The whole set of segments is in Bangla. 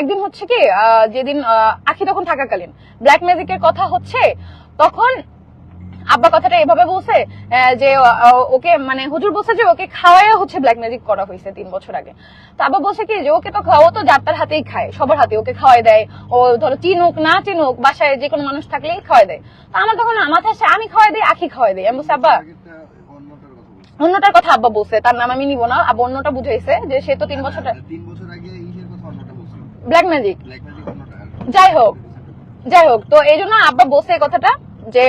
একদিন হচ্ছে কি যেদিন আখি তখন থাকাকালীন। ব্ল্যাক ম্যাজিকের কথা হচ্ছে তখন আব্বা কথাটা এভাবে বলছে যে ওকে মানে হুজুর বলছে যে ওকে খাওয়াই হচ্ছে ব্ল্যাক ম্যাজিক করা হয়েছে তিন বছর আগে। তো আব্বা বলছে কি যে ওকে তো খাওয়া তো যাত্রার হাতেই খায় সবার হাতে ওকে খাওয়াই দেয়। ও ধরো চিনুক না চিনুক বাসায় যে কোনো মানুষ থাকলেই খাওয়াই দেয়। তো আমার তখন মাথায় আসে আমি খাওয়াই দিই আখি খাওয়াই দিই। আমি বলছি আব্বা অন্যটার কথা আব্বা বলছে তার নাম আমি নিব না আব্বা অন্যটা বুঝাইছে যে সে তো তিন বছর হ্যাঁ, তিন বছর আগে ইসের কথা অন্যটা বলছি ব্ল্যাক ম্যাজিক যাই হোক। যাই হোক তো এই জন্য আব্বা বসে কথাটা যে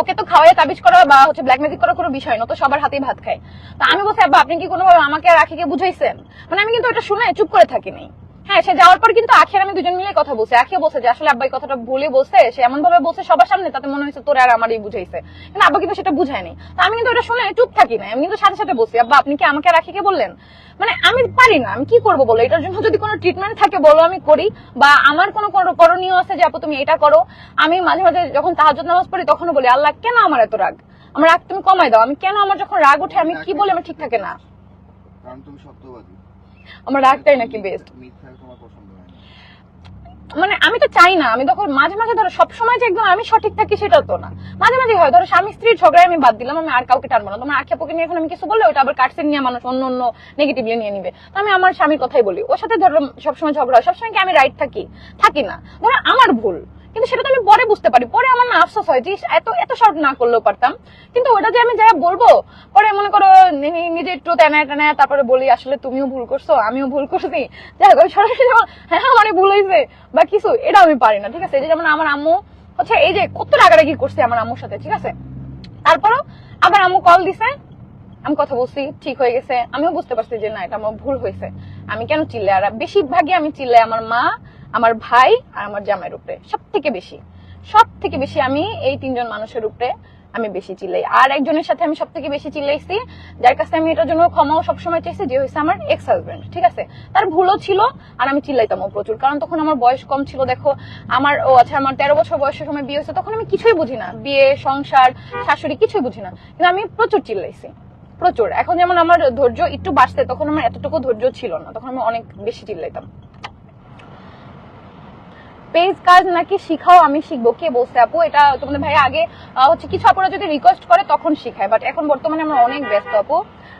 ওকে তো খাওয়াই তাবিজ করা বা হচ্ছে ব্ল্যাক ম্যাজিক করা কোনো বিষয় না তো সবার হাতেই ভাত খায়। তো আমি বসে আব্বা আপনি কি কোনোভাবে আমাকে আর আখিকে বুঝাইছেন? মানে আমি কিন্তু এটা শুনে চুপ করে থাকি থাকিনি হ্যাঁ সে যাওয়ার পর কিন্তু আখি আর আমি দুজন মিলে কথা বলছি। আখিও বলছে যে, আসলে আব্বা এই কথাটা ভুলে বলছে, সে এমন ভাবে বলছে সবার সামনে, তাতে মনে হয়েছে তোর আর আমারই বুঝাইছে। কিন্তু আব্বা কিন্তু সেটা বুঝায়নি তো আমি কিন্তু এটা শুনে চুপ থাকি না। আমি কিন্তু সাথে সাথে বলছি, আব্বা, আপনি কি আমাকে আর আখিকে বললেন? মানে আমি পারি না, আমি কি করব বলো? এটার জন্য যদি কোনো ট্রিটমেন্ট থাকে বলো আমি করি। বা আমার কোনো করণীয় আছে যে, আপু, তুমি এটা করো। আমি মাঝে মাঝে যখন তাহাজ্জুদ নামাজ পড়ি, তখনও বলি, আল্লাহ, কেন আমার এত রাগ? আমার রাগ তুমি কমাই দাও। আমি কেন আমার যখন রাগ ওঠে, আমি কি বলি আমার ঠিক থাকে না? কারণ তুমি সত্যবাদী। আমার রাগটাই নাকি বেস্ট মানে আমি তো চাই না, আমি তখন মাঝে মাঝে ধরো সবসময় যে একদম আমি সঠিক থাকি সেটা তো না। মাঝে মাঝে হয়, ধরো স্বামী স্ত্রীর ঝগড়ায় আমি বাদ দিলাম, আমি আর কাউকে টানবো না। তোমার আখে পোকে নিয়ে এখন আমি কিছু বললে ওটা আবার কাটসেন নিয়ে মানুষ অন্য অন্য নেগেটিভলি নিয়ে নিবে। তো আমি আমার স্বামীর কথাই বলি। ওর সাথে ধরো সবসময় ঝগড়া হয়, সবসময় কি আমি রাইট থাকি? থাকি না। ধরো আমার ভুল। কিন্তু সেটা তো আমি পরে বুঝতে পারি। পরে আমার না আফসোস হয় যে এত এত শর্ট না করলেও পারতাম। কিন্তু ওটা যে আমি যাই বলব পরে মনে করো নিজে একটু তেনায় টেনায় তারপরে বলি আসলে তুমিও ভুল করছ আমিও ভুল করছি। যাই হোক সরাসরি যখন, হ্যাঁ মানে ভুল হয়েছে বা কিছু এটা আমি পারি না ঠিক আছে? যে যেমন আমার আম্মু হচ্ছে এই যে কত রাগারাগি করছে আমার আম্মুর সাথে ঠিক আছে? তারপরও আবার আম্মু কল দিছে আমি কথা বলছি ঠিক হয়ে গেছে। আমিও বুঝতে পারছি যে না এটা আমার ভুল হয়েছে। আমি কেন চিল্লাই আর বেশিরভাগই আমি চিল্লাই আমার মা আমার ভাই আর আমার জামাইয়ের উপরে সব থেকে বেশি। সব থেকে বেশি আমি এই তিনজন মানুষের উপরে আমি বেশি চিল্লাই। আর একজনের সাথে আমি সব থেকে বেশি চিল্লাইছি, যার কাছে আমি এটার জন্য ক্ষমাও সবসময় চাইছি, যে হয়েছে আমার এক্স হাজবেন্ড ঠিক আছে? তার ভুলও ছিল আর আমি চিল্লাইতামও প্রচুর। কারণ তখন আমার বয়স কম ছিল, দেখো, আমার, ও আচ্ছা আমার তেরো বছর বয়সের সময় বিয়ে হয়েছে, তখন আমি কিছুই বুঝি না। বিয়ে, সংসার, শাশুড়ি, কিছুই বুঝি না। কিন্তু আমি প্রচুর চিল্লাইছি, প্রচুর। এখন যেমন আমার ধৈর্য একটু বাড়ছে, তখন আমার এতটুকু ধৈর্য ছিল না, তখন আমি অনেক বেশি চিল্লাইতাম। পেজ কাজ নাকি শিখাও, আমি শিখব। কে বলছে আপু? এটা তোমাদের ভাই আগে হচ্ছে কিছু আপুরা যদি রিকোয়েস্ট করে, তখন শিখায়। বাট এখন বর্তমানে আমরা অনেক ব্যস্ত, আপু।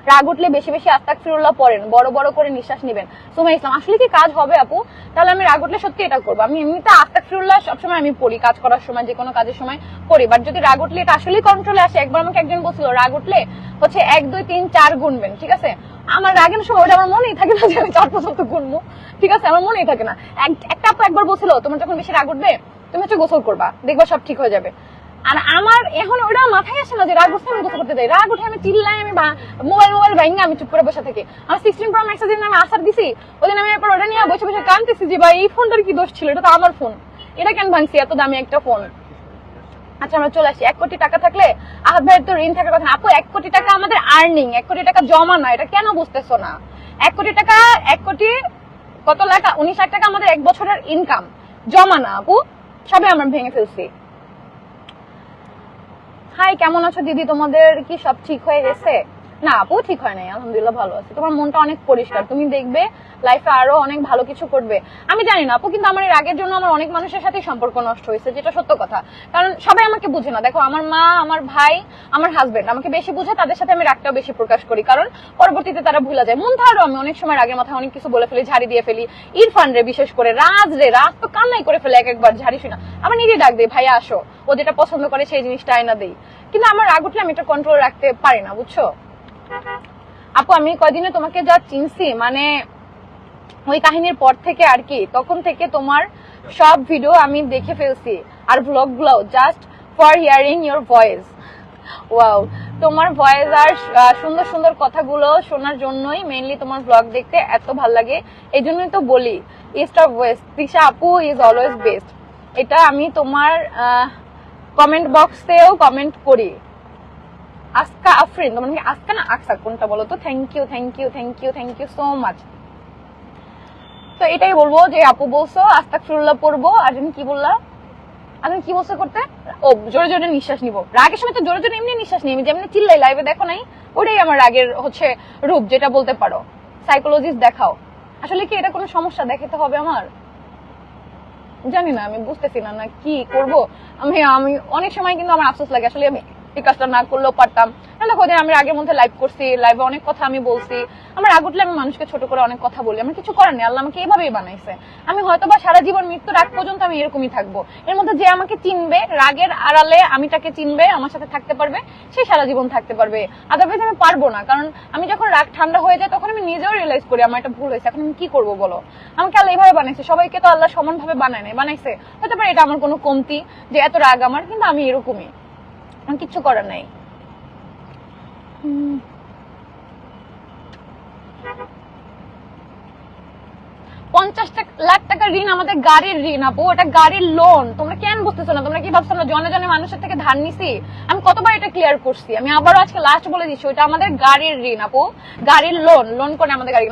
রাগ উঠলে বেশি বেশি আস্তাক ফিরুল্লাহ পড়েন, বড় বড় করে নিঃশ্বাস নেবেন। সুমা ইসলাম, আসলে কি কাজ হবে আপু? তাহলে আমি রাগ উঠলে সত্যি এটা করব। আমি এমনিতে আস্তাক ফিরুল্লাহ সবসময় আমি পড়ি, কাজ করার সময়, যে কোনো কাজের সময় পড়ি। বাট যদি রাগ উঠলে এটা আসলেই কন্ট্রোলে আসে, একবার আমাকে একজন বলছিল, রাগ উঠলে হচ্ছে এক, দুই, তিন, চার গুনবেন ঠিক আছে? আমার রাগের সময় ওটা আমার মনেই থাকে না যে আমি চার পর্যন্ত গুনবো। ঠিক আছে? আমার মনেই থাকে না। এক- একটা আপু একবার বলছিল, তোমার যখন বেশি রাগ উঠবে, তুমি হচ্ছে গোসল করবা, দেখবা সব ঠিক হয়ে যাবে। আর আমার এখন ওটা মাথায় আসে না যে রাগ উঠছে আমি গোসল করতে যাই। রাগ উঠে আমি চিল্লাই আমি মোবাইল মোবাইল ভাইঙ্গা আমি চুপ করে বসে থাকি। আমার সিক্সটিন প্রো ম্যাক্স দিন আমি আসার দিছি ওই দিন আমি এরপর ওটা নিয়ে বসে বসে কানতেছি যে, ভাই, এই ফোনটার কি দোষ ছিল? এটা তো আমার ফোন। এটা কেন ভাঙছি? এত দামি একটা ফোন। আচ্ছা আমরা চলে আসি। এক কোটি টাকা থাকলে আহাত ভাইয়ের তো ঋণ থাকার কথা। আপু, এক কোটি টাকা আমাদের আর্নিং এক কোটি টাকা জমা না। এটা কেন বুঝতেছো না? এক কোটি টাকা, এক কোটি কত লাখ? উনিশ লাখ টাকা আমাদের এক বছরের ইনকাম জমা না, আপু। সবে আমরা ভেঙে ফেলছি। হাই কেমন আছো দিদি? তোমাদের কি সব ঠিক হয়ে গেছে? না, আপু ঠিক হয় নাই, আলহামদুলিল্লাহ ভালো আছে। তোমার মনটা অনেক পরিষ্কার, তুমি দেখবে লাইফে আরও অনেক ভালো কিছু করবে। আমি জানি না, আপু, কিন্তু আমার এর আগের জন্য আমার অনেক মানুষের সাথে সম্পর্ক নষ্ট হয়েছে, যেটা সত্য কথা। কারণ সবাই আমাকে বুঝে না। দেখো, আমার মা, আমার ভাই, আমার হাজবেন্ড আমাকে বেশি বুঝে, তাদের সাথে আমি রাগটাও বেশি প্রকাশ করি। কারণ পরবর্তীতে তারা ভুলে যায়। মন ধারও আমি অনেক সময় রাগের মাথায় অনেক কিছু বলে ফেলি, ঝাড়ি দিয়ে ফেলি। ইরফান রে, বিশেষ করে, রাজ রে, রাজ তো কান্নাই করে ফেলে এক একবার ঝাড়ি শুনা। আমার নিজে ডাক দিই ভাইয়া, আসো। ও যেটা পছন্দ করে, সেই জিনিসটা আয়না দেই কিন্তু আমার রাগ উঠলে আমি এটা কন্ট্রোল রাখতে পারি না, বুঝছ? আপু, আমি কয়দিনে তোমাকে যা চিনছি মানে ওই কাহিনীর পর থেকে আর কি, তখন থেকে তোমার সব ভিডিও আমি দেখে ফেলছি, আর ব্লগগুলো just for hearing your voice wow তোমার ভয়েস আর সুন্দর সুন্দর কথাগুলো শোনার জন্যই মেইনলি তোমার ব্লগ দেখতে এত ভালো লাগে, এই জন্যই তো বলি ইস্ট অফ ওয়েস্ট তৃষা আপু ইজ অলওয়েজ বেস্ট এটা আমি তোমার কমেন্ট বক্সেও কমেন্ট করি। আজকা আফরিন তোমার কি আজকা না আকসা কোনটা বলো তো? Thank you thank you thank you thank you so much তো এটাই বলব যে আপু বলছো আস্তাক ফিরুল্লাহ পড়ব। আর তুমি কি বললা আমি কি বলছো করতে? ও, জোরে জোরে নিঃশ্বাস নিব। রাগের সময় তো জোরে জোরে এমনি নিঃশ্বাস নিই। যেমনি চিল্লাই লাইভে দেখো নাই, ওটাই আমার রাগের হচ্ছে রূপ, যেটা বলতে পারো। সাইকোলজিস্ট দেখাও। আসলে কি এটা কোনো সমস্যা দেখাতে হবে আমার? জানি না, আমি বুঝতেছি না না কি করব? আমি আমি অনেক সময় কিন্তু আমার আফসোস লাগে। আসলে আমি এই কাজটা না করলেও পারতাম। না দেখো, ওদের আমি আগের মধ্যে লাইভ করছি লাইভে অনেক কথা আমি বলছি। আমার রাগ উঠলে আমি মানুষকে ছোট করে অনেক কথা বলি। আমার কিছু করার নেই, আল্লাহ আমাকে এইভাবেই বানাইছে। আমি হয়তো বা সারা জীবন মৃত্যুর আগ পর্যন্ত আমি এরকমই থাকব। এর মধ্যে যে আমাকে চিনবে, রাগের আড়ালে আমি তাকে চিনবে, আমার সাথে থাকতে পারবে, সে সারা জীবন থাকতে পারবে। আদারওয়াইজ আমি পারব না, কারণ আমি যখন রাগ ঠান্ডা হয়ে যায়, তখন আমি নিজেও রিয়েলাইজ করি, আমার একটা ভুল হয়েছে। এখন আমি কি করব বলো? আমাকে আল্লাহ এইভাবে বানাইছে। সবাইকে তো আল্লাহ সমানভাবে বানায় নাই, বানাইছে। হতে পারে এটা আমার কোনো কমতি যে এত রাগ আমার, কিন্তু আমি এরকমই। আমার কিচ্ছু করার নাই। পঞ্চাশ টাকা লাখ টাকার ঋণ আমাদের গাড়ির ঋণ আপু এটা গাড়ির লোন তোমরা কেন বুঝতেছো না? তোমরা কি ভাবছ না জনে জনে মানুষের থেকে ধার নিছি? আমি কতবার এটা ক্লিয়ার করছি? আমি আবারও আজকে লাস্ট বলে দিচ্ছি ওটা আমাদের গাড়ির ঋণ আপু। গাড়ির লোন লোন করে আমাদের গাড়ি